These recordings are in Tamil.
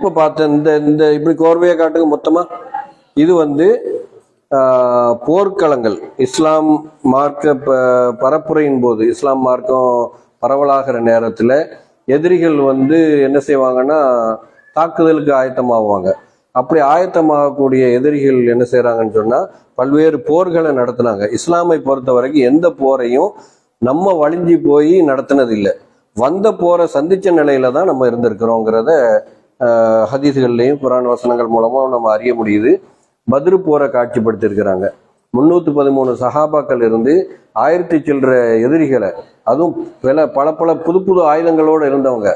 இப்போ பார்த்த இந்த இந்த இப்படி கோர்வையை காட்டுங்க மொத்தமாக இது வந்து போர்க்களங்கள். இஸ்லாம் மார்க்க ப- பரப்புரையின் போது இஸ்லாம் மார்க்கம் பரவலாகிற நேரத்தில் எதிரிகள் வந்து என்ன செய்வாங்கன்னா தாக்குதலுக்கு ஆயத்தமாகுவாங்க அப்படி ஆயத்தமாகக்கூடிய எதிரிகள் என்ன செய்கிறாங்கன்னு சொன்னால் பல்வேறு போர்களை நடத்துனாங்க. இஸ்லாமை பொறுத்த வரைக்கும் எந்த போரையும் நம்ம வழிஞ்சி போய் நடத்தினது இல்லை வந்த போரை சந்தித்த நிலையில தான் நம்ம இருந்திருக்கிறோங்கிறத ஹதீஸ்கள்லையும் குரான் வசனங்கள் மூலமாக நம்ம அறிய முடியுது. பத்ரு போரை காட்சிப்படுத்தியிருக்கிறாங்க. முந்நூற்றி பதிமூணு சஹாபாக்கள் இருந்து ஆயிரத்தி சில்லற எதிரிகளை அதுவும் பல பல பல புது புது ஆயுதங்களோடு இருந்தவங்க.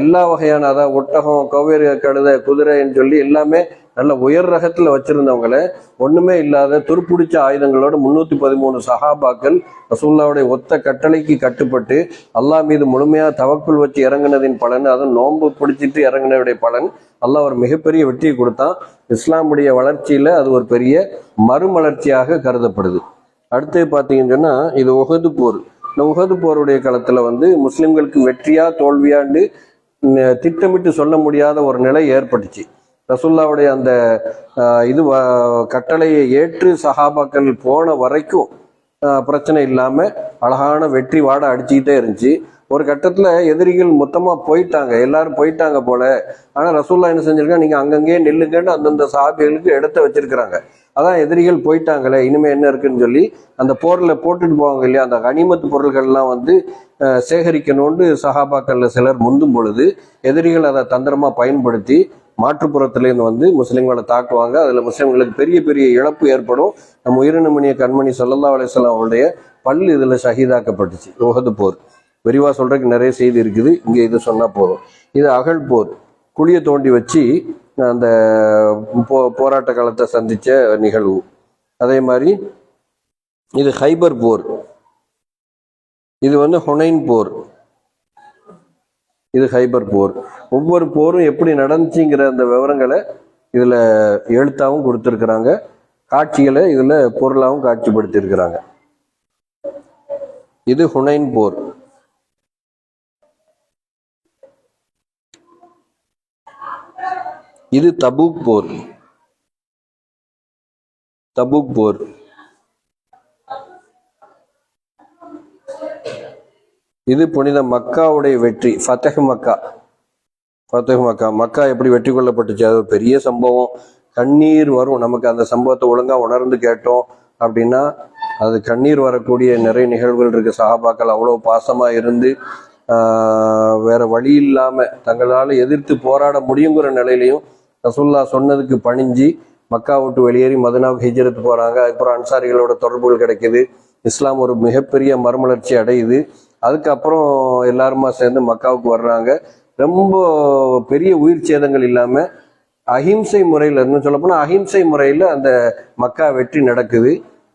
எல்லா வகையான அதாவது ஒட்டகம் கவ்வேறு கழுத குதிரைன்னு சொல்லி எல்லாமே நல்ல உயர் ரகத்தில் வச்சிருந்தவங்கள ஒண்ணுமே இல்லாத துருப்பிடிச்ச ஆயுதங்களோட முன்னூத்தி பதிமூணு சஹாபாக்கள் ரசூல்லாவுடைய ஒத்த கட்டளைக்கு கட்டுப்பட்டு அல்லாஹ் மீது முழுமையா தவக்குள் வச்சு இறங்குனதின் பலன் அதுவும் நோன்பு பிடிச்சிட்டு இறங்கினவுடைய பலன் அல்லாஹ் ஒரு மிகப்பெரிய வெற்றியை கொடுத்தான். இஸ்லாமுடைய வளர்ச்சியில அது ஒரு பெரிய மறுமலர்ச்சியாக கருதப்படுது. அடுத்து பார்த்தீங்கன்னு சொன்னால் இது உகது போர். இந்த உகது போருடைய காலத்தில் வந்து முஸ்லிம்களுக்கு வெற்றியா தோல்வியாண்டு திட்டமிட்டு சொல்ல முடியாத ஒரு நிலை ஏற்பட்டுச்சு. ரசுல்லாவுடைய அந்த இது வ- கட்டளையை ஏற்று சஹாபாக்கள் போன வரைக்கும் பிரச்சனை இல்லாம அழகான வெற்றி வாட அடிச்சுக்கிட்டே இருந்துச்சு. ஒரு கட்டத்துல எதிரிகள் மொத்தமா போயிட்டாங்க. எல்லாரும் போயிட்டாங்க போல. ஆனா ரசூல்லா என்ன செஞ்சிருக்கா நீங்க அங்கங்கே நில்லுங்கன்னு அந்தந்த சாபிகளுக்கு இடத்த வச்சிருக்கிறாங்க. அதான் எதிரிகள் போயிட்டாங்களே இனிமே என்ன இருக்குன்னு சொல்லி அந்த போர்ல போட்டுட்டு போவாங்க இல்லையா? அந்த கனிமத்து பொருள்கள்லாம் வந்து சேகரிக்கணும்னு சஹாபாக்கள்ல சிலர் முந்தும் பொழுது எதிரிகள் அதை தந்திரமா பயன்படுத்தி மாற்றுப்புறத்திலேருந்து வந்து முஸ்லீம்களை தாக்குவாங்க. அதில் முஸ்லீம்களுக்கு பெரிய பெரிய இழப்பு ஏற்படும். நம்ம உயிரினமணிய கண்மணி சல்லல்லா அலிஸ்லாம் அவருடைய பல் இதில் ஷஹீதாக்கப்பட்டுச்சு. உஹது போர். விரிவாக சொல்கிறதுக்கு நிறைய செய்தி இருக்குது. இங்கே இது சொன்னால் போதும். இது அகழ் போர். குழியை தோண்டி வச்சு அந்த போ போராட்ட காலத்தை சந்தித்த நிகழ்வு. அதே மாதிரி இது ஹைபர் போர். இது வந்து ஹொனைன் போர். இது ஹைபர் போர். ஒவ்வொரு போரும் எப்படி நடந்துச்சுங்கிற அந்த விவரங்களை இதில் எழுத்தாகவும் கொடுத்துருக்குறாங்க. காட்சிகளை இதில் பொருளாகவும் காட்சிப்படுத்தியிருக்கிறாங்க. இது ஹுனைன் போர். இது தபூக் போர். தபூக் போர். இது புனித மக்காவுடைய வெற்றி ஃபத்தஹ் மக்கா. ஃபத்தஹ் மக்கா. மக்கா எப்படி வெற்றி கொள்ளப்பட்டுச்சு? அது பெரிய சம்பவம். கண்ணீர் வரும். நமக்கு அந்த சம்பவத்தை ஒழுங்காக உணர்ந்து கேட்டோம் அப்படின்னா அது கண்ணீர் வரக்கூடிய நிறைய நிகழ்வுகள் இருக்கு. சஹாபாக்கள் அவ்வளோ பாசமாக இருந்து வேற வழி இல்லாமல் தங்களால் எதிர்த்து போராட முடியுங்கிற நிலையிலையும் ரசுல்லா சொன்னதுக்கு பணிஞ்சு மக்கா விட்டு வெளியேறி மதுனாவுக்கு ஹிஜரத்து போகிறாங்க அதுக்கப்புறம் அன்சாரிகளோட தொடர்புகள் கிடைக்குது. இஸ்லாம் ஒரு மிகப்பெரிய மறுமலர்ச்சி அடையுது. அதுக்கப்புறம் எல்லாருமா சேர்ந்து மக்காவுக்கு வர்றாங்க. ரொம்ப பெரிய உயிர் சேதங்கள் இல்லாம அஹிம்சை முறையில இன்னும் சொல்ல போனா அஹிம்சை முறையில அந்த மக்கா வெற்றி நடக்குது.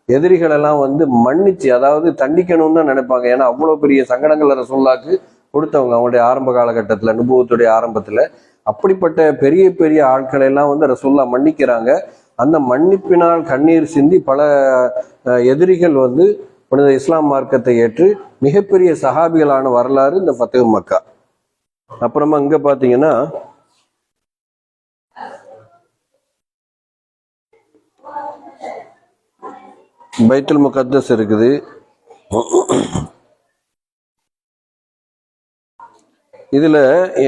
எதிரிகள் எல்லாம் வந்து மன்னிச்சு அதாவது தண்டிக்கணும்னு தான் நினைப்பாங்க. ஏன்னா அவ்வளவு பெரிய சங்கடங்கள் ரசூல்லாக்கு கொடுத்தவங்க அவங்களுடைய ஆரம்ப காலகட்டத்துல அனுபவத்துடைய ஆரம்பத்துல. அப்படிப்பட்ட பெரிய பெரிய ஆட்களை எல்லாம் வந்து ரசூல்லா மன்னிக்கிறாங்க. அந்த மன்னிப்பினால் கண்ணீர் சிந்தி பல எதிரிகள் வந்து புனித இஸ்லாம் மார்க்கத்தை ஏற்று மிகப்பெரிய சஹாபிகளான வரலாறு இந்த பத்தகு மக்கா. அப்புறமா இங்க பாத்தீங்கன்னா பைத்துல் முகத்தஸ் இருக்குது. இதுல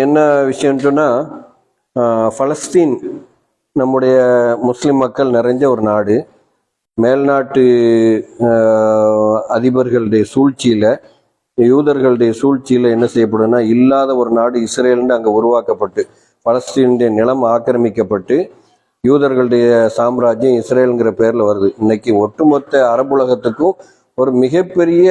என்ன விஷயம்னு சொன்னா பலஸ்தீன் நம்முடைய முஸ்லிம் மக்கள் நிறைஞ்ச ஒரு நாடு. மேல்நாட்டு அதிபர்களுடைய சூழ்ச்சியில் யூதர்களுடைய சூழ்ச்சியில் என்ன செய்யப்படும்னா இல்லாத ஒரு நாடு இஸ்ரேல்னு அங்கே உருவாக்கப்பட்டு பலஸ்தீனுடைய நிலம் ஆக்கிரமிக்கப்பட்டு யூதர்களுடைய சாம்ராஜ்யம் இஸ்ரேலுங்கிற பேரில் வருது. இன்னைக்கு ஒட்டுமொத்த அரபுலகத்துக்கும் ஒரு மிகப்பெரிய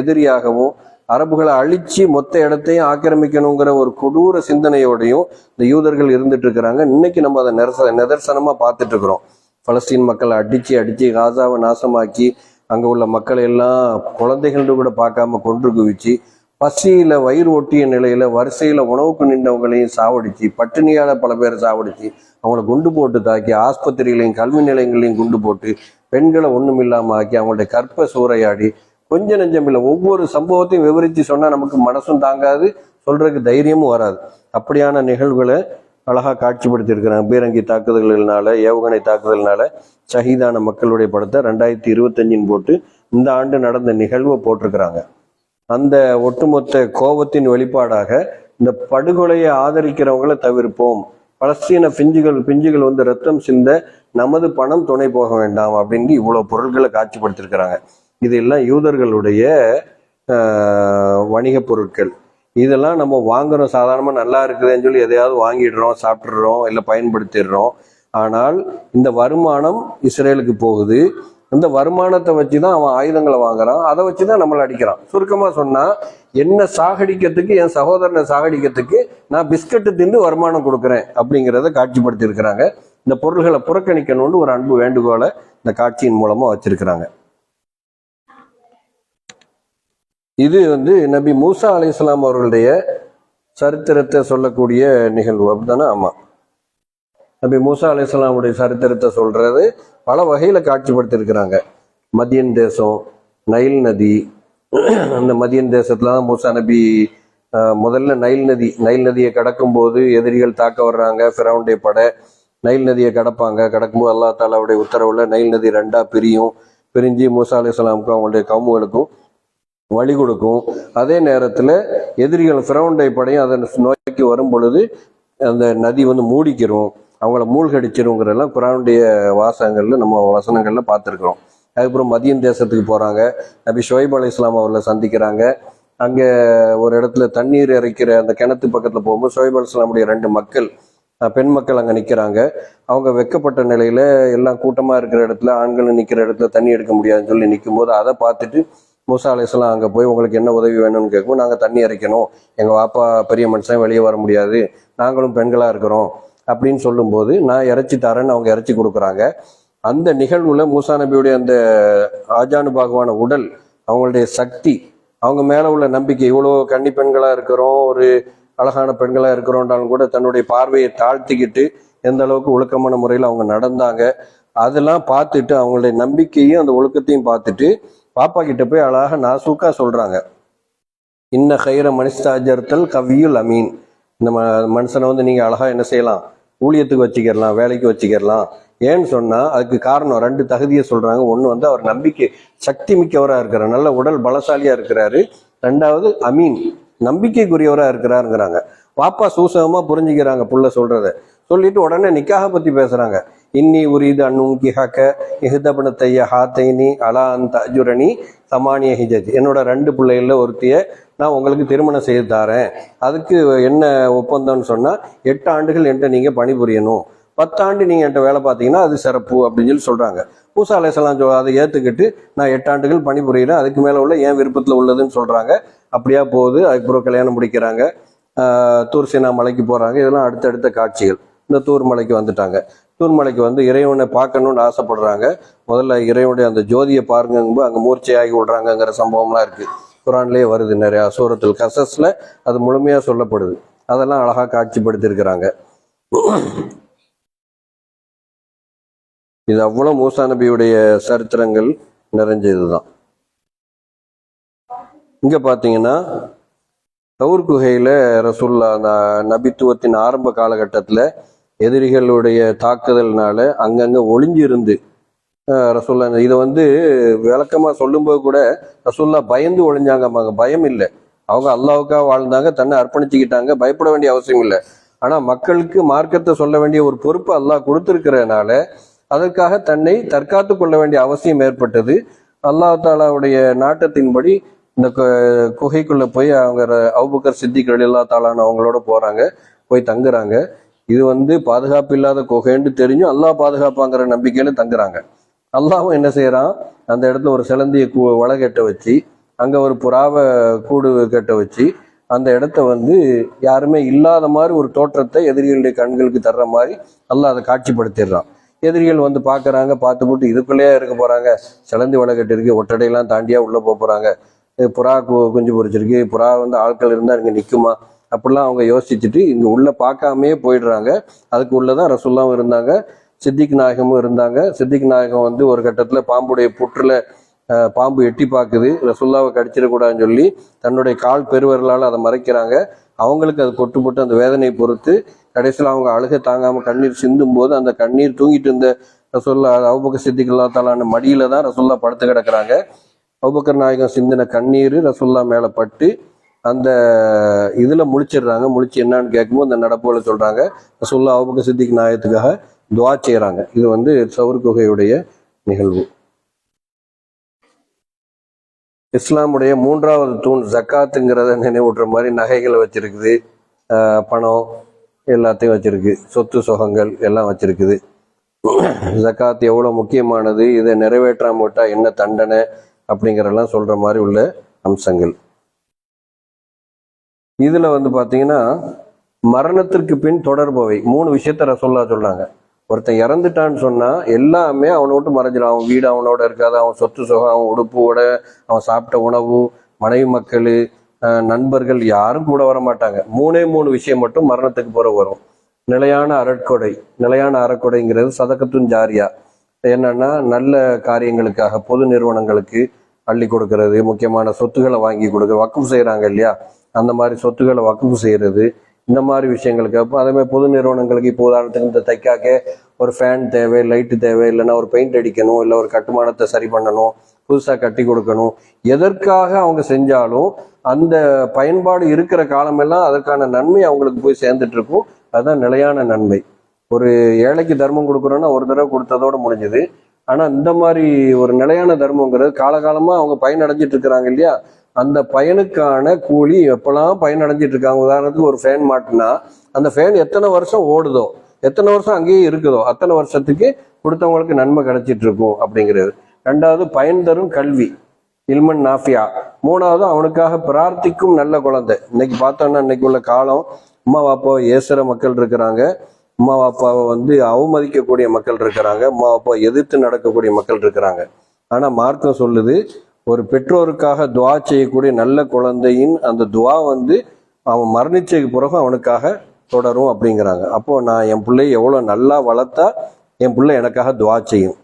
எதிரியாகவும் அரபுகளை அழிச்சு மொத்த இடத்தையும் ஆக்கிரமிக்கணுங்கிற ஒரு கொடூர சிந்தனையோடையும் இந்த யூதர்கள் இருந்துட்டு இருக்கிறாங்க. இன்னைக்கு நம்ம அதை நிரச நிதர்சனமாக பார்த்துட்டு இருக்கிறோம். பலஸ்தீன் மக்களை அடித்து அடித்து காசாவை நாசமாக்கி அங்கே உள்ள மக்களை எல்லாம் குழந்தைகள்னு கூட பார்க்காம கொன்று குவிச்சு பசியில் வயிறு ஒட்டிய நிலையில் வரிசையில் உணவுக்கு நின்றவங்களையும் சாவடிச்சு பட்டினியால் பல பேரை சாவடிச்சு அவங்கள குண்டு போட்டு தாக்கி ஆஸ்பத்திரிகளையும் கல்வி நிலையங்களையும் குண்டு போட்டு பெண்களை ஒன்றும் இல்லாமல் ஆக்கி அவங்களுடைய கற்ப சூறையாடி கொஞ்ச நெஞ்சம் இல்லை ஒவ்வொரு சம்பவத்தையும் விவரித்து சொன்னால் நமக்கு மனசும் தாங்காது சொல்கிறதுக்கு தைரியமும் வராது. அப்படியான நிகழ்வுகளை அழகாக காட்சிப்படுத்தியிருக்கிறாங்க. பீரங்கி தாக்குதல்கள்னால ஏவுகணை தாக்குதல்னால சகிதான மக்களுடைய படத்தை ரெண்டாயிரத்தி இருபத்தஞ்சின்னு போட்டு இந்த ஆண்டு நடந்த நிகழ்வை போட்டிருக்கிறாங்க. அந்த ஒட்டுமொத்த கோபத்தின் வெளிப்பாடாக இந்த படுகொலையை ஆதரிக்கிறவங்களை தவிர்ப்போம். பலஸ்தீன பிஞ்சுகள் பிஞ்சுகள் வந்து ரத்தம் சிந்த நமது பணம் துணை போக வேண்டாம் அப்படின்னு இவ்வளோ பொருட்களை காட்சிப்படுத்திருக்கிறாங்க இதெல்லாம் யூதர்களுடைய வணிக வணிகப் பொருட்கள். இதெல்லாம் நம்ம வாங்குறோம். சாதாரணமாக நல்லா இருக்குதுன்னு சொல்லி எதையாவது வாங்கிடுறோம் சாப்பிட்றோம் இல்லை பயன்படுத்திடுறோம். ஆனால் இந்த வருமானம் இஸ்ரேலுக்கு போகுது. இந்த வருமானத்தை வச்சு தான் அவன் ஆயுதங்களை வாங்குறான். அதை வச்சு தான் நம்மளை அடிக்கிறான். சுருக்கமாக சொன்னால் என்ன சாகடிக்கிறதுக்கு என் சகோதரனை சாகடிக்கிறதுக்கு நான் பிஸ்கட்டு தின்னு வருமானம் கொடுக்குறேன் அப்படிங்கிறத காட்சிப்படுத்தியிருக்கிறாங்க. இந்த பொருள்களை புறக்கணிக்கணும்னு ஒரு அன்பு வேண்டுகோளை இந்த காட்சியின் மூலமாக வச்சிருக்கிறாங்க. இது வந்து நபி மூசா அலி இஸ்லாம் அவர்களுடைய சரித்திரத்தை சொல்லக்கூடிய நிகழ்வு. அப்படிதானே? ஆமாம் நபி மூசா அலைஹிஸ்ஸலாமுடைய சரித்திரத்தை சொல்றது பல வகையில காட்சிப்படுத்தியிருக்கிறாங்க. மதியன் தேசம் நைல் நதி அந்த மதியன் தேசத்துல தான் மூசா நபி முதல்ல நைல் நதி நைல் நதியை கடக்கும் போது எதிரிகள் தாக்க வர்றாங்க ஃபிரௌனுடைய படை நைல் நதியை கடப்பாங்க. கடக்கும்போது அல்லா தாலாவுடைய உத்தரவுல நைல் நதி ரெண்டா பிரியும். பிரிஞ்சு மூசா அலைஹிஸ்ஸலாமுக்கும் அவங்களுடைய கவுமுகளுக்கும் வழி கொடுக்கும். அதே நேரத்தில் எதிரிகள் ஃபிரௌண்டை படையும் அதை நோக்கி வரும் பொழுது அந்த நதி வந்து மூடிக்கிறோம் அவங்கள மூழ்கடிச்சிருங்கிறதெல்லாம் குரானுடைய வாசகங்களில் நம்ம வசனங்களில் பார்த்துருக்குறோம். அதுக்கப்புறம் மதியம் தேசத்துக்கு போகிறாங்க நபி ஷுவைப் அலி இஸ்லாம் அவர்களை சந்திக்கிறாங்க. அங்கே ஒரு இடத்துல தண்ணீர் இறைக்கிற அந்த கிணத்து பக்கத்தில் போகும்போது ஷுவைப் அலி இஸ்லாமுடைய ரெண்டு மக்கள் பெண் மக்கள் அங்கே நிற்கிறாங்க அவங்க வெக்கப்பட்ட நிலையில் எல்லாம் கூட்டமாக இருக்கிற இடத்துல ஆண்களும் நிற்கிற இடத்துல தண்ணி எடுக்க முடியாதுன்னு சொல்லி நிற்கும்போது அதை பார்த்துட்டு மூசா அலையாம் அங்கே போய் உங்களுக்கு என்ன உதவி வேணும்னு கேட்கும் நாங்கள் தண்ணி இறைக்கணும் எங்கள் வாப்பா பெரிய மனுஷன் வெளியே வர முடியாது. நாங்களும் பெண்களாக இருக்கிறோம். அப்படின்னு சொல்லும்போது நான் இறைச்சி தரேன்னு அவங்க இறைச்சி கொடுக்குறாங்க. அந்த நிகழ்வில் மூசா நபியுடைய அந்த ஆஜானுபாகுவான உடல் அவங்களுடைய சக்தி அவங்க மேலே உள்ள நம்பிக்கை இவ்வளோ கன்னி பெண்களாக இருக்கிறோம் ஒரு அழகான பெண்களாக இருக்கிறோன்றாலும் கூட தன்னுடைய பார்வையை தாழ்த்திக்கிட்டு எந்த அளவுக்கு ஒழுக்கமான முறையில் அவங்க நடந்தாங்க. அதெல்லாம் பார்த்துட்டு அவங்களுடைய நம்பிக்கையும் அந்த ஒழுக்கத்தையும் பார்த்துட்டு பாப்பா கிட்ட போய் அழகாக நாசூக்கா சொல்கிறாங்க இன்ன ஹைர மனுஷாஜர்த்தல் கவியுல் அமீன். இந்த ம மனுஷனை வந்து நீங்கள் அழகாக என்ன செய்யலாம்? ஊழியத்துக்கு வச்சுக்கிடலாம் வேலைக்கு வச்சுக்கிடலாம். ஏன்னு சொன்னால் அதுக்கு காரணம் ரெண்டு தகுதியை சொல்கிறாங்க ஒன்று வந்து அவர் நம்பிக்கை சக்தி மிக்கவராக இருக்கிறார். நல்ல உடல் பலசாலியாக இருக்கிறாரு. ரெண்டாவது அமீன் நம்பிக்கைக்குரியவராக இருக்கிறாருங்கிறாங்க. பாப்பா சூசகமாக புரிஞ்சுக்கிறாங்க புள்ள சொல்கிறத சொல்லிட்டு உடனே நிக்காக பற்றி பேசுகிறாங்க இன்னி உரீது அன்னும் ஹக்க இஹ்தபன தைய ஹாத்தைனி அலா அந்த அஜுரணி சமானிய ஹிஜத் என்னோட ரெண்டு பிள்ளைகள்ல ஒருத்திய நான் உங்களுக்கு திருமணம் செய்து தாரேன். அதுக்கு என்ன ஒப்பந்தம்னு சொன்னா எட்டு ஆண்டுகள் என்கிட்ட நீங்க பணிபுரியணும். பத்தாண்டு நீங்க என்கிட்ட வேலை பார்த்தீங்கன்னா அது சிறப்பு அப்படின்னு சொல்லி சொல்றாங்க. பூசா அலைசலாம் சொ அதை ஏற்றுக்கிட்டு நான் எட்டாண்டுகள் பணிபுரியிறேன். அதுக்கு மேலே உள்ள என் விருப்பத்தில் உள்ளதுன்னு சொல்கிறாங்க அப்படியா போகுது. அதுக்கப்புறம் கல்யாணம் முடிக்கிறாங்க. ஆஹ் தூர் மலைக்கு போகிறாங்க இதெல்லாம் அடுத்தடுத்த காட்சிகள். இந்த தூர் மலைக்கு வந்துட்டாங்க. தூர்மலைக்கு வந்து இறைவனை பார்க்கணும்னு ஆசைப்படுறாங்க. முதல்ல இறைவனுடைய அந்த ஜோதியை பாருங்கும்போது அங்க மூர்ச்சையாகி விடுறாங்கங்கிற சம்பவம்லாம் இருக்கு. குரான்லயே வருது நிறைய சூரத்தில் கசஸ்ல அது முழுமையா சொல்லப்படுது. அதெல்லாம் அழகா காட்சிப்படுத்தியிருக்கிறாங்க. இது அவ்வளவு மூசா நபியுடைய சரித்திரங்கள் நிறைஞ்சதுதான். இங்க பாத்தீங்கன்னா தவுர் குகையில ரசுல்லா அந்த நபித்துவத்தின் ஆரம்ப காலகட்டத்துல எதிரிகளுடைய தாக்குதல்னால அங்கங்க ஒளிஞ்சிருந்து இருந்து இதை வந்து விளக்கமா சொல்லும்போது கூட ரசூல்லா பயந்து ஒளிஞ்சாங்க பயம் இல்லை. அவங்க அல்லாவுக்காக வாழ்ந்தாங்க தன்னை அர்ப்பணிச்சுக்கிட்டாங்க பயப்பட வேண்டிய அவசியம் இல்லை. ஆனா மக்களுக்கு மார்க்கத்தை சொல்ல வேண்டிய ஒரு பொறுப்பு அல்லாஹ் கொடுத்துருக்கிறதுனால அதற்காக தன்னை தற்காத்து கொள்ள வேண்டிய அவசியம் ஏற்பட்டது. அல்லாஹ் தாலாவுடைய நாட்டத்தின்படி இந்த கு- குகைக்குள்ள போய் அவங்க அவுபக்கர் அபூபக்கர் சித்திக் ரலியல்லா அவங்களோட போறாங்க போய் தங்குறாங்க. இது வந்து பாதுகாப்பு இல்லாத குகைன்னு தெரிஞ்சும் அல்லாஹ் பாதுகாப்பாங்கிற நம்பிக்கையில தங்குறாங்க. அல்லாவும் என்ன செய்யறான்? அந்த இடத்துல ஒரு சிலந்திய கு- வலை கட்ட வச்சு அங்க ஒரு புறாவை கூடு கட்ட வச்சு அந்த இடத்த வந்து யாருமே இல்லாத மாதிரி ஒரு தோற்றத்தை எதிரிகளுடைய கண்களுக்கு தர்ற மாதிரி அல்லாஹ் அதை காட்சிப்படுத்திடுறான். எதிரிகள் வந்து பார்க்குறாங்க பார்த்து போட்டு இதுக்குள்ளேயே இருக்க போறாங்க. சிலந்தி வலை கட்டு இருக்கு ஒட்டடையெல்லாம் தாண்டியா உள்ள போக போறாங்க. புறா கு- குஞ்சு பொரிச்சிருக்கு புறா வந்து ஆட்கள் இருந்தா இங்க நிற்குமா அப்படிலாம் அவங்க யோசிச்சுட்டு இங்கே உள்ளே பார்க்காமே போயிடுறாங்க. அதுக்கு உள்ளதான் ரசுல்லாவும் இருந்தாங்க சித்திக் நாயகமும் இருந்தாங்க. சித்திக் நாயகம் வந்து ஒரு கட்டத்தில் பாம்புடைய புற்றுல பாம்பு எட்டி பார்க்குது. ரசுல்லாவை கடிச்சிடக்கூடாதுன்னு சொல்லி தன்னுடைய கால் பெருவர்களால் அதை மறைக்கிறாங்க. அவங்களுக்கு அது கொட்டுப்பட்டு அந்த வேதனையை பொறுத்து கடைசியில் அவங்க அழுக தாங்காமல் கண்ணீர் சிந்தும் போது அந்த கண்ணீர் தூங்கிட்டு இருந்த ரசுல்லா அவுபக்க சித்திகளா தாலான மடியில தான் ரசுல்லா படுத்து கிடக்குறாங்க. அவுபக்கர் நாயகம் சிந்தின கண்ணீர் ரசுல்லா மேலே பட்டு அந்த இதில் முழிச்சிடுறாங்க. முழிச்சு என்னன்னு கேட்கும்போது அந்த நடப்போல சொல்கிறாங்க சொல்ல அவுபக்க சித்திக்கு நாயகத்துக்காக துவா செய்கிறாங்க இது வந்து சவுர் குகையுடைய நிகழ்வு. இஸ்லாமுடைய மூன்றாவது தூண் ஜக்காத்துங்கிறத நினைவூட்டுற மாதிரி நகைகளை வச்சிருக்குது. பணம் எல்லாத்தையும் வச்சிருக்கு. சொத்து சுகங்கள் எல்லாம் வச்சிருக்குது. ஜக்காத் எவ்வளோ முக்கியமானது? இதை நிறைவேற்றாம விட்டால் என்ன தண்டனை? அப்படிங்கிறதெல்லாம் சொல்கிற மாதிரி உள்ள அம்சங்கள். இதுல வந்து பாத்தீங்கன்னா மரணத்திற்கு பின் தொடர்பவை. மூணு விஷயத்த ரசோல்லா சொல்றாங்க. ஒருத்தன் இறந்துட்டான்னு சொன்னா எல்லாமே அவனை விட்டு மறைஞ்சிடும் அவன் வீடு அவனோட இருக்காது. அவன் சொத்து சுகம் அவன் உடுப்போட அவன் சாப்பிட்ட உணவு மனைவி மக்கள் நண்பர்கள் யாரும் கூட வர மாட்டாங்க மூணே மூணு விஷயம் மட்டும் மரணத்துக்கு போகிற வரும். நிலையான அறக்கொடை. நிலையான அறக்கொடைங்கிறது சதக்கத்துன் ஜாரியா. என்னன்னா நல்ல காரியங்களுக்காக பொது நிறுவனங்களுக்கு அள்ளி கொடுக்கறது முக்கியமான சொத்துக்களை வாங்கி கொடுக்க வக்கம் செய்கிறாங்க இல்லையா? அந்த மாதிரி சொத்துக்களை வக்குஃப் செய்கிறது இந்த மாதிரி விஷயங்களுக்கு. அப்போ அதேமாதிரி பொது நிறுவனங்களுக்கு இப்போ உதாரணத்துக்கு இந்த தைக்காக்க ஒரு ஃபேன் தேவை லைட்டு தேவை இல்லைன்னா ஒரு பெயிண்ட் அடிக்கணும் இல்லை ஒரு கட்டுமானத்தை சரி பண்ணணும் புதுசாக கட்டி கொடுக்கணும். எதற்காக அவங்க செஞ்சாலும் அந்த பயன்பாடு இருக்கிற காலமெல்லாம் அதற்கான நன்மை அவங்களுக்கு போய் சேர்ந்துட்டு இருக்கும். அதுதான் நிலையான நன்மை. ஒரு ஏழைக்கு தர்மம் கொடுக்குறோன்னா ஒரு தடவை கொடுத்ததோட முடிஞ்சது. ஆனா இந்த மாதிரி ஒரு நிலையான தர்மங்கிறது காலகாலமா அவங்க பயனடைஞ்சிட்டு இருக்கிறாங்க இல்லையா? அந்த பயனுக்கான கூலி எப்பெல்லாம் பயனடைஞ்சிட்டு இருக்காங்க? உதாரணத்துக்கு ஒரு ஃபேன் மாட்டினா அந்த ஃபேன் எத்தனை வருஷம் ஓடுதோ எத்தனை வருஷம் அங்கேயே இருக்குதோ அத்தனை வருஷத்துக்கு கொடுத்தவங்களுக்கு நன்மை கிடைச்சிட்டு இருக்கும் அப்படிங்கிறது. ரெண்டாவது பயன் தரும் கல்வி. இல்மன் நாஃபியா. மூணாவது அவனுக்காக பிரார்த்திக்கும் நல்ல குழந்தை. இன்னைக்கு பார்த்தோம்னா இன்னைக்கு உள்ள காலம் அம்மா பாப்பா ஏசுற மக்கள் இருக்கிறாங்க. அம்மா அப்பாவை வந்து அவமதிக்கக்கூடிய மக்கள் இருக்கிறாங்க. அம்மா அப்பா எதிர்த்து நடக்கக்கூடிய மக்கள் இருக்கிறாங்க. ஆனால் மார்க்கம் சொல்லுது ஒரு பெற்றோருக்காக துவா செய்யக்கூடிய நல்ல குழந்தையின் அந்த துவா வந்து அவன் மரணிச்சதுக்கு பிறகு அவனுக்காக தொடரும் அப்படிங்கிறாங்க. அப்போ நான் என் பிள்ளைய எவ்வளோ நல்லா வளர்த்தா என் பிள்ளை எனக்காக துவா செய்யும்.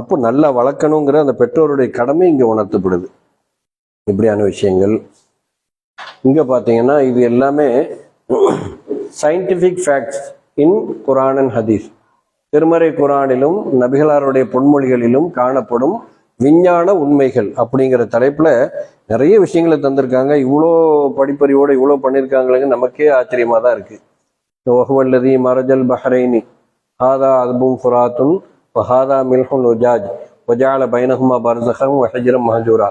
அப்போ நல்லா வளர்க்கணுங்கிற அந்த பெற்றோருடைய கடமை இங்கே உணர்த்தப்படுது. இப்படியான விஷயங்கள். இங்கே பார்த்தீங்கன்னா இது எல்லாமே scientific facts in Quran and Hadith. திருமறை குரானிலும் நபிகளாருடைய பொன்மொழிகளிலும் காணப்படும் விஞ்ஞான உண்மைகள் அப்படிங்கிற தலைப்புல நிறைய விஷயங்களை தந்திருக்காங்க. இவ்வளோ படிப்பறிவோட இவ்வளோ பண்ணியிருக்காங்களேங்க நமக்கே ஆச்சரியமா தான் இருக்கு ஒஹுவல்லதி மரஜல் பஹ்ரைனி ஹாதா அல்பும் ஃபுராத்துன் ஹாதா மில்ஹுன் உஜாஜ் ஒஜால பைனஹுமா பர்சகம் வஹஜரம் மஹஜூரா.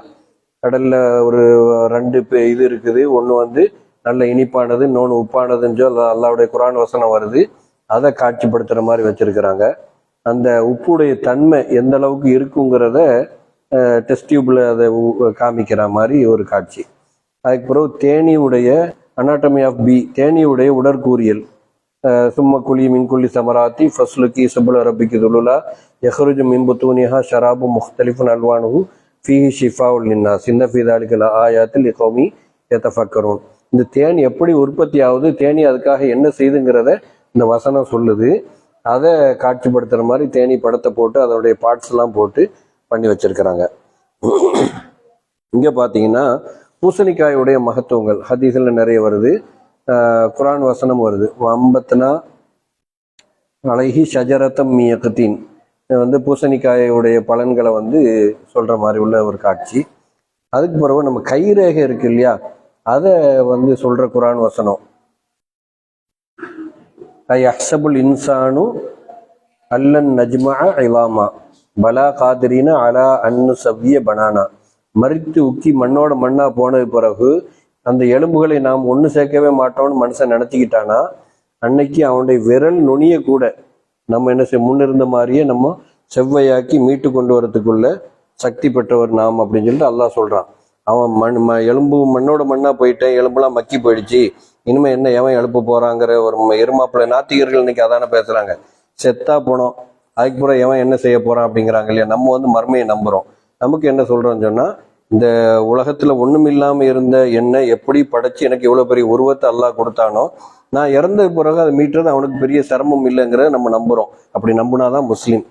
கடல்ல ஒரு ரெண்டு பே- இது இருக்குது. ஒன்று வந்து நல்ல இனிப்பானது இன்னொன்று உப்பானதுன்னு சொல்லி அல்லாவுடைய குரான் வசனம் வருது அதை காட்சிப்படுத்துற மாதிரி வச்சிருக்கிறாங்க. அந்த உப்புடைய தன்மை எந்த அளவுக்கு இருக்குங்கிறத டெஸ்ட் டியூப்பில் அதை காமிக்கிற மாதிரி ஒரு காட்சி. அதுக்கு பிறகு தேனியுடைய அனாட்டமி ஆஃப் பி தேனியுடைய உடற்கூறியல். சும்ம குழி மின்குழி சமராத்தி ஃபஸ்லுக்கி சுபுல அரபிக்கு துலுலா யஹ்ருஜு மின்புத்தூனிஹா ஷராபு முஹ்தலிஃபுன் அல்வானுஹு ஃபீஹி ஷிஃபா உல்லின்னா சின்ன ஃபீதாலிக்கல ஆயாத்தில் இகோமி எத்தஃபக்கரோன் இந்த தேன் எப்படி உற்பத்தி ஆகுது தேனி அதுக்காக என்ன செய்துங்கிறத இந்த வசனம் சொல்லுது. அதை காட்சிப்படுத்துற மாதிரி தேனி படத்தை போட்டு அதனுடைய பார்ட்ஸ் எல்லாம் போட்டு பண்ணி வச்சிருக்கிறாங்க. இங்க பாத்தீங்கன்னா பூசணிக்காயுடைய மகத்துவங்கள் ஹதீஸ்ல நிறைய வருது. ஆஹ் வசனம் வருது. அம்பத்னா அழகி ஷஜரத்தம் மியக்கத்தின். வந்து பூசணிக்காயுடைய பலன்களை வந்து சொல்ற மாதிரி உள்ள ஒரு காட்சி. அதுக்கு பிறகு நம்ம கைரேகை இருக்கு இல்லையா? அதை வந்து சொல்ற குரான் வசனம். ஐ அஹ்சபுல் இன்சானு அல்லன் நஜ்மா இவாமா பலா காதிரினா அலா அன்னு சவ்விய பனானா. மறித்து உக்கி மண்ணோட மண்ணா போனது பிறகு அந்த எலும்புகளை நாம் ஒன்று சேர்க்கவே மாட்டோம்னு மனுஷன் நினச்சிக்கிட்டானா? அன்னைக்கு அவனுடைய விரல் நுனிய கூட நம்ம என்ன செய்ய முன்னிருந்த மாதிரியே நம்ம செவ்வையாக்கி மீட்டு கொண்டு வரத்துக்குள்ள சக்தி பெற்றவர் நாம் அப்படின்னு சொல்லிட்டு அல்லாஹ் சொல்றான். அவன் மண் ம எலும்பு மண்ணோட மண்ணாக போயிட்டேன். எலும்புலாம் மக்கி போயிடுச்சு. இனிமேல் என்ன எவன் எழுப்ப போகிறாங்கிற ஒரு எருமாப்பிள்ளை நாத்திகர்கள் இன்னைக்கு அதானே பேசுகிறாங்க செத்தா போனோம். அதுக்கு பிறகு எவன் என்ன செய்ய போகிறான் அப்படிங்கிறாங்க இல்லையா? நம்ம வந்து மர்மையை நம்புகிறோம் நமக்கு என்ன சொல்கிறோன்னு சொன்னால் இந்த உலகத்தில் ஒன்றும் இல்லாமல் இருந்த என்னை எப்படி படைச்சு எனக்கு எவ்வளோ பெரிய உருவத்தை அல்லாஹ் கொடுத்தானோ நான் இறந்த பிறகு அதை மீட்டுறது அவனுக்கு பெரிய சிரமம் இல்லைங்கிறத நம்ம நம்புகிறோம் அப்படி நம்புனாதான் முஸ்லீம்.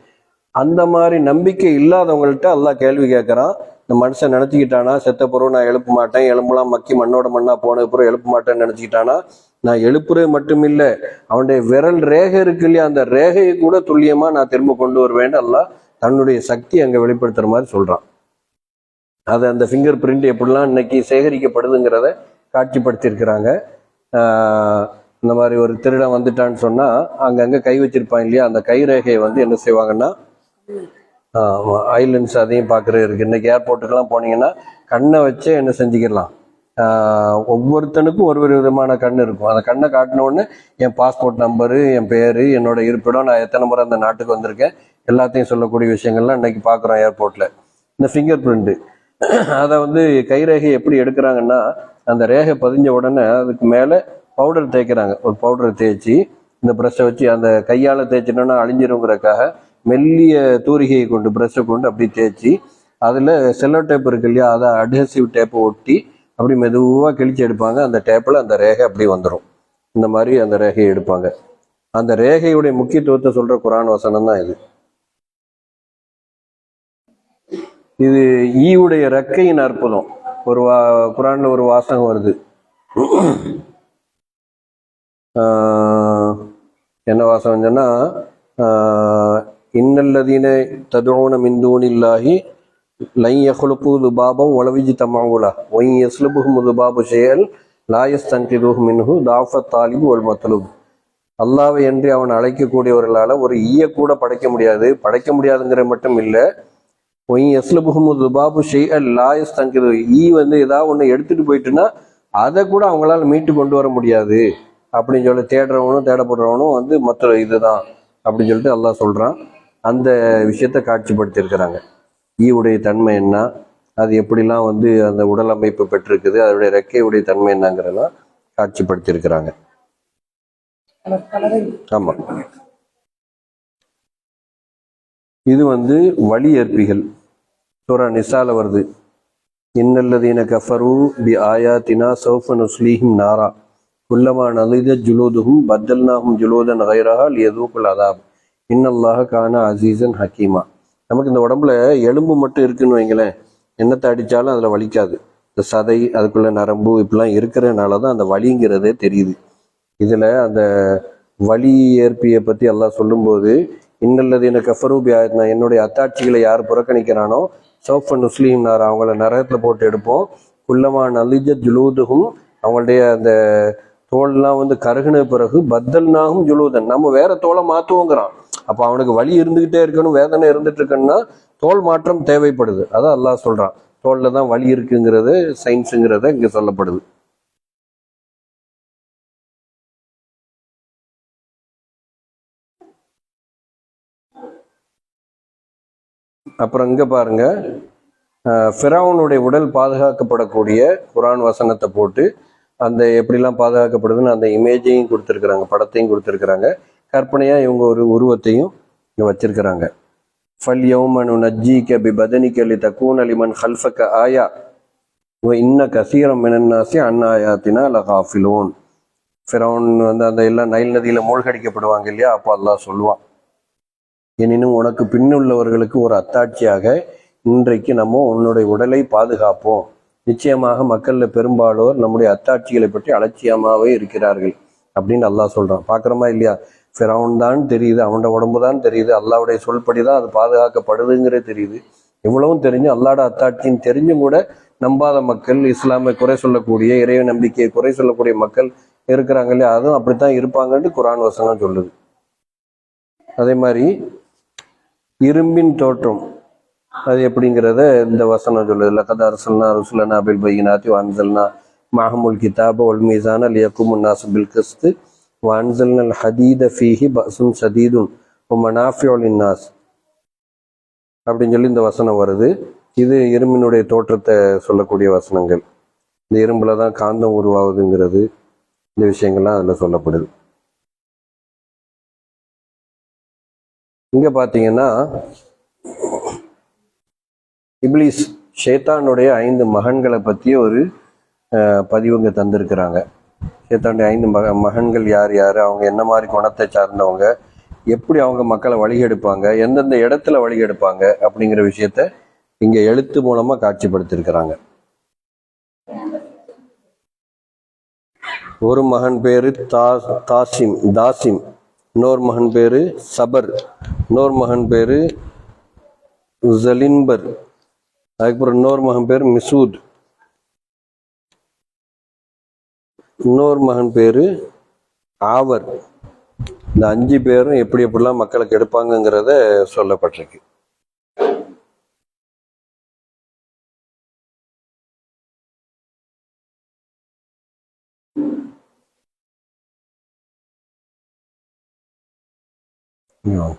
அந்த மாதிரி நம்பிக்கை இல்லாதவங்கள்ட்ட அல்லாஹ் கேள்வி கேட்குறான். இந்த மனுஷன் நினச்சிக்கிட்டானா செத்த பிறகு நான் எழுப்ப மாட்டேன் எலும்புலாம் மக்கி மண்ணோட மண்ணா போன பிறகு எழுப்ப மாட்டேன்னு நினச்சிக்கிட்டானா? நான் எழுப்புறது மட்டும் இல்லை அவனுடைய விரல் ரேகை இருக்கு இல்லையா அந்த ரேகையை கூட துல்லியமாக நான் திரும்ப கொண்டு வருவேன் அல்லாஹ் தன்னுடைய சக்தி அங்கே வெளிப்படுத்துகிற மாதிரி சொல்கிறான் அது அந்த ஃபிங்கர் பிரிண்ட் எப்படிலாம் இன்னைக்கு சேகரிக்கப்படுதுங்கிறத காட்சிப்படுத்தியிருக்கிறாங்க. இந்த மாதிரி ஒரு திருடன் வந்துட்டான்னு சொன்னால் அங்கங்கே கை வச்சிருப்பான் இல்லையா அந்த கை ரேகையை வந்து என்ன செய்வாங்கன்னா ஐலண்ட்ஸ் அதையும் பார்க்குறது இருக்குது இன்றைக்கி ஏர்போர்ட்டுக்கெல்லாம் போனீங்கன்னா கண்ணை வச்சே என்ன செஞ்சுக்கலாம் ஒவ்வொருத்தனுக்கும் ஒரு ஒரு விதமான கண் இருக்கும். அந்த கண்ணை காட்டின உடனே என் பாஸ்போர்ட் நம்பரு என் பேர் என்னோட இருப்பிடம் நான் எத்தனை முறை அந்த நாட்டுக்கு வந்திருக்கேன் எல்லாத்தையும் சொல்லக்கூடிய விஷயங்கள்லாம் இன்னைக்கு பார்க்குறோம் ஏர்போர்ட்டில் இந்த ஃபிங்கர் பிரிண்ட்டு அதை வந்து கைரேகை எப்படி எடுக்கிறாங்கன்னா அந்த ரேகை பதிஞ்ச உடனே அதுக்கு மேலே பவுடர் தேய்க்கிறாங்க. ஒரு பவுடரை தேய்ச்சி இந்த ப்ரெஷ்ஷை வச்சு அந்த கையால் தேய்ச்சிட்டோன்னா அழிஞ்சிருங்கிறக்காக மெல்லிய தூரிகையை கொண்டு ப்ரெஷ்ஷை கொண்டு அப்படி தேய்ச்சி அதில் செல்லோ டேப் இருக்கு இல்லையா அதை அட்ஹெசிவ் டேப்பை ஒட்டி அப்படி மெதுவாக கிழிச்சு எடுப்பாங்க. அந்த டேப்பில் அந்த ரேகை அப்படி வந்துடும் இந்த மாதிரி அந்த ரேகையை எடுப்பாங்க. அந்த ரேகையுடைய முக்கியத்துவத்தை சொல்கிற குரான் வசனம் தான் இது. இது ஈவுடைய ரெக்கையின் அற்புதம். ஒரு வா குரான்ல ஒரு வாசகம் வருது. ஆஹ் என்ன வாசகம் சொன்னா ஆஹ் இன்னல்லதீன ததுன மிந்தூனில்லாஹி து பாபம் துபாபம் உளவிஜி தமாவுலா ஒய் யஸ்லுபுஹும் பாபு செயல் லாயஸ் தன்கிதுஹு மின்ஹு தாஃபத் தாலிபு ஒல் மத்லூப். அல்லாவை என்று அவன் அழைக்கக்கூடியவர்களால ஒரு ஈய கூட படைக்க முடியாது. படைக்க முடியாதுங்கிற மட்டும் இல்லை. ஒய் எஸ்லபுஹுமு துபாபு ஷெய் அல் லாயஸ் தங்கிது ஈ வந்து ஏதாவது ஒன்று எடுத்துட்டு போயிட்டுன்னா அதை கூட அவங்களால மீட்டு கொண்டு வர முடியாது. அப்படின்னு சொல்லி தேடுறவனும் தேடப்படுறவனும் வந்து மற்ற இதுதான். அப்படின்னு சொல்லிட்டு அல்லாஹ் சொல்றான். அந்த விஷயத்தை காட்சிப்படுத்தியிருக்கிறாங்க. ஈவுடைய தன்மை என்ன? அது எப்படிலாம் வந்து அந்த உடல் அமைப்பு பெற்றிருக்குது? அதனுடைய ரெக்கையுடைய தன்மை என்னங்கிறதெல்லாம் காட்சிப்படுத்தியிருக்கிறாங்க. ஆமா. இது வந்து வழி ஏற்பிகள் சூரா நிசால வருது. இன்னல்லதீன கஃபரு பி ஆயா தினா சௌஃபன் உஸ்லீஹிம் நாரா. குல்லமா நலித ஜுலூதுஹும் பத்தல்னாஹும் ஜுலூதன் ஹைரஹால் எதுவும் அதாப். இன்னல்லாக காண அசீசன் ஹக்கீமா. நமக்கு இந்த உடம்புல எலும்பு மட்டும் இருக்குன்னு வைங்களேன் என்னத்தை அடித்தாலும் அதில் வலிக்காது. இந்த சதை அதுக்குள்ள நரம்பு இப்படிலாம் இருக்கிறனால தான் அந்த வலிங்கிறதே தெரியுது. இதில் அந்த வலி ஏற்பியை பற்றி எல்லாம் சொல்லும்போது இன்னல்லதீன கஃபரு கஃபரூபி ஆயத்னா என்னுடைய அத்தாட்சிகளை யார் புறக்கணிக்கிறானோ சௌஃப நுஸ்லீம் நார் அவங்கள நரகத்தில் போட்டு எடுப்போம். குல்லமா நலிஜ ஜுலூதுகும் அவங்களுடைய அந்த தோல்லாம் வந்து கருகுன பிறகு பத்தல்னாகும் ஜுலூதன். நம்ம வேற தோலை மாற்றுவோங்கிறான் அப்போ அவனுக்கு வலி இருந்துகிட்டே இருக்கணும் வேதனை இருந்துட்டு இருக்கணும்னா தோல் மாற்றம் தேவைப்படுது. அதான் அல்லாஹ் சொல்றான். தோல்ல தான் வலி இருக்குங்கிறது சயின்ஸுங்கிறத இங்க சொல்லப்படுது. அப்புறம் இங்க பாருங்க. அஹ், ஃபிரௌனுடைய உடல் பாதுகாக்கப்படக்கூடிய குரான் வசனத்தை போட்டு அந்த எப்படிலாம் பாதுகாக்கப்படுதுன்னு அந்த இமேஜையும் கொடுத்துருக்குறாங்க படத்தையும் கொடுத்துருக்குறாங்க. கற்பனையா இவங்க ஒரு உருவத்தையும் இங்கே வச்சிருக்கிறாங்க. ஃபல் யௌமனு நஜ்ஜீக பி பதனிக்க லி தக்கூன லிமன் ஹல்ஃபக்க ஆயா. இன்ன கசீரம் மினன்னாசி அன்னாயாத்தினா லகாஃபிலோன். ஃபிரௌன் வந்து அந்த எல்லாம் நைல் நதியில மூழ்கடிக்கப்படுவாங்க இல்லையா? அப்போ அதெல்லாம் சொல்லுவான். எனினும் உனக்கு பின்னுள்ளவர்களுக்கு ஒரு அத்தாட்சியாக இன்றைக்கு நம்ம உன்னுடைய உடலை பாதுகாப்போம். நிச்சயமாக மக்கள்ல பெரும்பாலோர் நம்முடைய அத்தாட்சிகளை பற்றி அலட்சியமாவே இருக்கிறார்கள். அப்படின்னு அல்லாஹ் சொல்றான். பார்க்குறோமா இல்லையா? ஃபிரௌன் தான் தெரியுது அவனோட உடம்பு தான் தெரியுது அல்லாவுடைய சொல்படி தான் அது பாதுகாக்கப்படுதுங்கிறது தெரியுது. இவ்வளவும் தெரிஞ்சு அல்லாட அத்தாட்சின்னு தெரிஞ்சும் கூட நம்பாத மக்கள் இஸ்லாமை குறை சொல்லக்கூடிய இறைவ நம்பிக்கையை குறை சொல்லக்கூடிய மக்கள் இருக்கிறாங்க இல்லையா? அதுவும் அப்படித்தான் இருப்பாங்கன்னு குரான் வசனம் சொல்லுது. அதே மாதிரி இரும்பின் தோற்றம் அது எப்படிங்கிறத இந்த வசனம் சொல்லுது. லக்கத அரசல்னா ருசுலனா பில் பையினாத்தி வான்சல்னா மாஹமுல் கிதாப ஒல் மீசான அலியக்கும் உன்னாசு பில் கஸ்து. وأنزلنا الحديد ஹதீத بأس பசும் ومنافع للناس. அப்படின்னு சொல்லி இந்த வசனம் வருது. இது இரும்பினுடைய தோற்றத்தை சொல்லக்கூடிய வசனங்கள். இந்த இரும்புல தான் காந்தம் உருவாகுதுங்கிறது இந்த விஷயங்கள்லாம் அதில் சொல்லப்படுது. இங்க பாத்தீங்கன்னா இப்லீஸ் ஷேத்தானுடைய ஐந்து மகன்களை பற்றி ஒரு அஹ், பதிவு இங்க தந்திருக்கிறாங்க. ஷேத்தானுடைய ஐந்து மக மகன்கள் யார் யார் அவங்க என்ன மாதிரி குணத்தை சார்ந்தவங்க எப்படி அவங்க மக்களை வழிகெடுப்பாங்க எந்தெந்த இடத்துல வழிகெடுப்பாங்க அப்படிங்கிற விஷயத்த இங்க எழுத்து மூலமா காட்சிப்படுத்தியிருக்கிறாங்க. ஒரு மகன் பேரு தா தாசிம் தாசிம். இன்னொரு மகன் பேரு சபர். இன்னொரு மகன் பேரு ஜலின்பர். அதுக்கப்புறம் இன்னொரு மகன் பேர் மிசூத். இன்னொரு மகன் பேரு ஆவர் இந்த அஞ்சு பேரும் எப்படி எப்படிலாம் மக்களுக்கு எடுப்பாங்கங்கிறத சொல்லப்பட்டிருக்கு ம்.